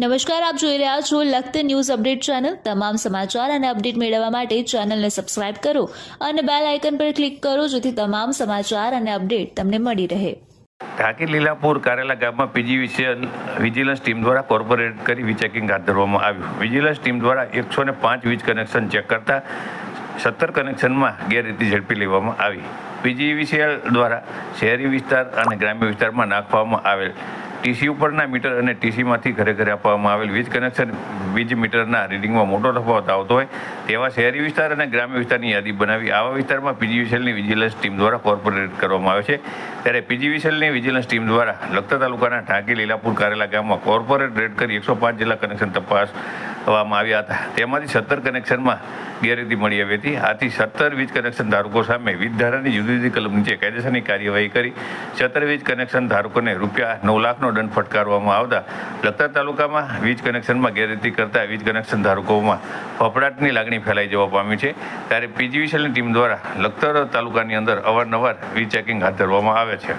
નમસ્કાર, આપ જોઈ રહ્યા છો લખત ન્યૂઝ અપડેટ ચેનલ. તમામ સમાચાર અને અપડેટ મેળવવા માટે ચેનલને સબસ્ક્રાઇબ કરો અને બેલ આઇકન પર ક્લિક કરો જેથી તમામ સમાચાર અને અપડેટ તમને મળી રહે. ઢાકી લીલાપુર કારેલા ગામમાં પીજીવીસીએલ વિજિલન્સ ટીમ દ્વારા કોર્પોરેટ કરી વીજ ચેકિંગ હાથ ધરવામાં આવ્યું. વિજિલન્સ ટીમ દ્વારા એકસો ને પાંચ વીજ કનેક્શન ચેક કરતા સત્તર કનેક્શનમાં ગેરરીતિ ઝડપી લેવામાં આવી. પીજીવીસીએલ દ્વારા શહેરી વિસ્તાર અને ગ્રામ્ય વિસ્તારમાં નાખવામાં આવેલ ટીસી ઉપરના મીટર અને ટીસીમાંથી ઘરે ઘરે આપવામાં આવેલ વીજ કનેક્શન વીજ મીટરના રીડિંગમાં મોટો તફાવત આવતો હોય તેવા શહેરી વિસ્તાર અને ગ્રામ્ય વિસ્તારની યાદી બનાવી આવા વિસ્તારમાં પીજીવીસીએલની વિજિલન્સ ટીમ દ્વારા કોર્પોરેટ કરવામાં આવે છે. ત્યારે પીજીવીસીએલની વિજિલન્સ ટીમ દ્વારા લખતર તાલુકાના ઢાંકી લીલાપુર કારેલા ગામમાં કોર્પોરેટ રેડ કરી એકસો પાંચ જિલ્લા કનેક્શન તપાસ કરવામાં આવ્યા હતા. તેમાંથી સત્તર કનેક્શનમાં ગેરરીતિ મળી આવી હતી. આથી સત્તર વીજ કનેક્શન ધારકો સામે વીજ ધારાની જુદી જુદી કલમ નીચે કાયદેસરની કાર્યવાહી કરી. સત્તર વીજ કનેક્શન ધારકોને રૂપિયા નવ લાખનો દંડ ફટકારવામાં આવતા લખતર તાલુકામાં વીજ કનેક્શનમાં ગેરરીતિ કરતા વીજ કનેક્શન ધારકોમાં ફફડાટની લાગણી ફેલાઈ જવા પામી છે. ત્યારે પીજીવીસીએલની ટીમ દ્વારા લખતર તાલુકાની અંદર અવારનવાર વીજ ચેકિંગ હાથ ધરવામાં આવે છે.